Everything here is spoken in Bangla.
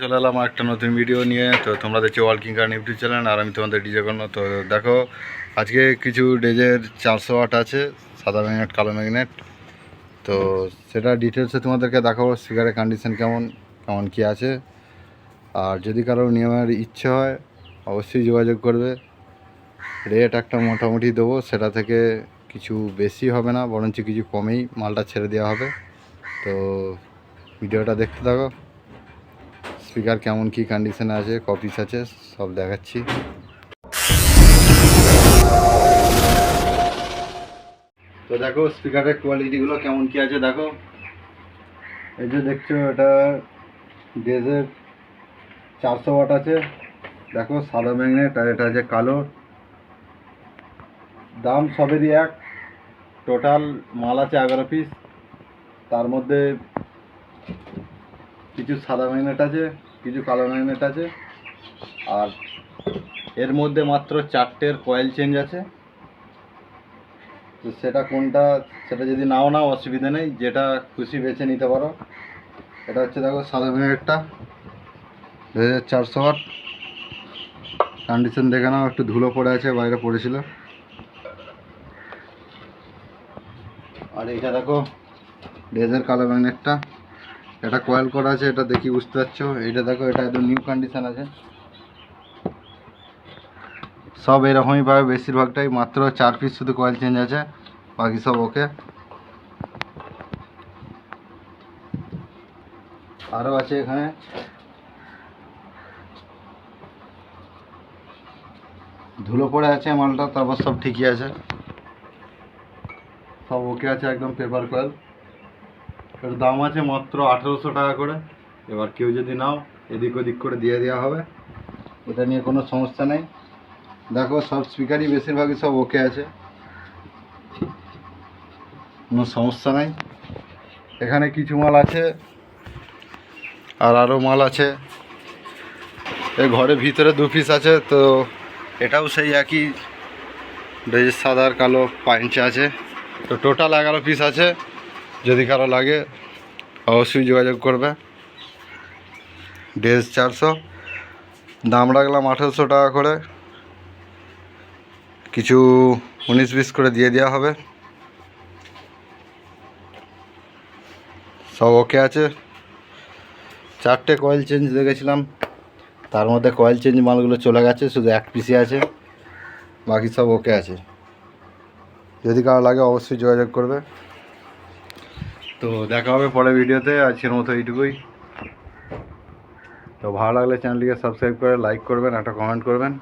চলে এলাম একটা নতুন ভিডিও নিয়ে। তো তোমরা দেখছ ওয়ার্কিং কার ইউটিউব চ্যানেল আর আমি তোমাদের ডিজে কর্ণ তো দেখো, আজকে কিছু ডেজের চারশো ওয়াট আছে, সাদা ম্যাগনেট, কালো ম্যাগনেট। তো সেটা ডিটেলসে তোমাদেরকে দেখাবো স্পিকারের কন্ডিশন কেমন কেমন কি আছে। আর যদি কারও নেওয়ার ইচ্ছে হয়, অবশ্যই যোগাযোগ করবে। রেট একটা মোটামুটি দেবো, সেটা থেকে কিছু বেশি হবে না, বরঞ্চ কিছু কমেই মালটা ছেড়ে দেওয়া হবে। তো ভিডিওটা দেখতে থাকো। স্পিকার কেমন কি কন্ডিশনে আছে কপিস আছে, সব দেখাচ্ছি। তো দেখো, স্পিকারের কোয়ালিটিগুলো কেমন কি আছে দেখো। এই যে দেখছ, এটা ডেজের চারশো ওয়াট আছে। দেখো, সাদা ম্যাগনেট আর এটা আছে কালো। দাম সবেরই এক। টোটাল মাল আছে এগারো পিস তার মধ্যে কিছু সাদা ম্যাগনেট আছে, কিছু কালো ম্যাগনেট আছে। আর এর মধ্যে মাত্র চারটের কয়েল চেঞ্জ আছে। তো সেটা কোনটা, সেটা যদি নাও নাও অসুবিধা নেই, যেটা খুশি বেছে নিতে পারো। এটা হচ্ছে দেখো সাদা ম্যাগনেটটা দু হাজার চারশো ওয়াট। কন্ডিশন দেখে নাও, একটু ধুলো পড়ে আছে, বাইরে পড়েছিল। আর এটা দেখো ডেজের কালো ম্যাগনেটটা। এটা কয়েল করা আছে, এটা দেখি বুঝতে পারছ? এইটা দেখো, এটা একদম নিউ কন্ডিশন আছে। সব এরকমই পাবে বেশিরভাগটাই, মাত্র চার পিস শুধু কয়েল চেঞ্জ আছে, বাকি সব ওকে আরও আছে এখানে। ধুলো পড়ে আছে মালটা, তারপর সব ঠিকই আছে। সব ওকে আছে, একদম পেপার কয়েল এর দাম আছে মাত্র আঠেরোশো টাকা করে। এবার কেউ যদি নাও, এদিক ওদিক করে দিয়ে দেওয়া হবে। এটা নিয়ে কোনো সমস্যা নেই। দেখো, সব স্পিকারই বেশিরভাগই সব ওকে আছে। কোনো সমস্যা নাই। এখানে কিছু মাল আছে, আর আরও মাল আছে। এ ঘরের ভিতরে দু পিস আছে, তো এটাও সেই একই। ড্রেস সাদা আর কালো পাঞ্চে আছে। তো টোটাল এগারো পিস আছে। যদি কারও লাগে, অবশ্যই যোগাযোগ করবে। ড্রেস চারশো, দাম রাখলাম আঠেরোশো টাকা করে। কিছু উনিশ বিশ করে দিয়ে দেওয়া হবে। সব ওকে আছে। চারটে কয়েল চেঞ্জ দেখেছিলাম। তার মধ্যে কয়েল চেঞ্জ মালগুলো চলে গেছে, শুধু এক পিসি আছে। বাকি সব ওকে আছে। যদি কারও লাগে, অবশ্যই যোগাযোগ করবে। তো দেখা হবে পরে ভিডিওতে, আজকের মতো এইটুকুই। তো ভালো লাগলে চ্যানেলটিকে সাবস্ক্রাইব করে লাইক করবেন, একটা কমেন্ট করবেন।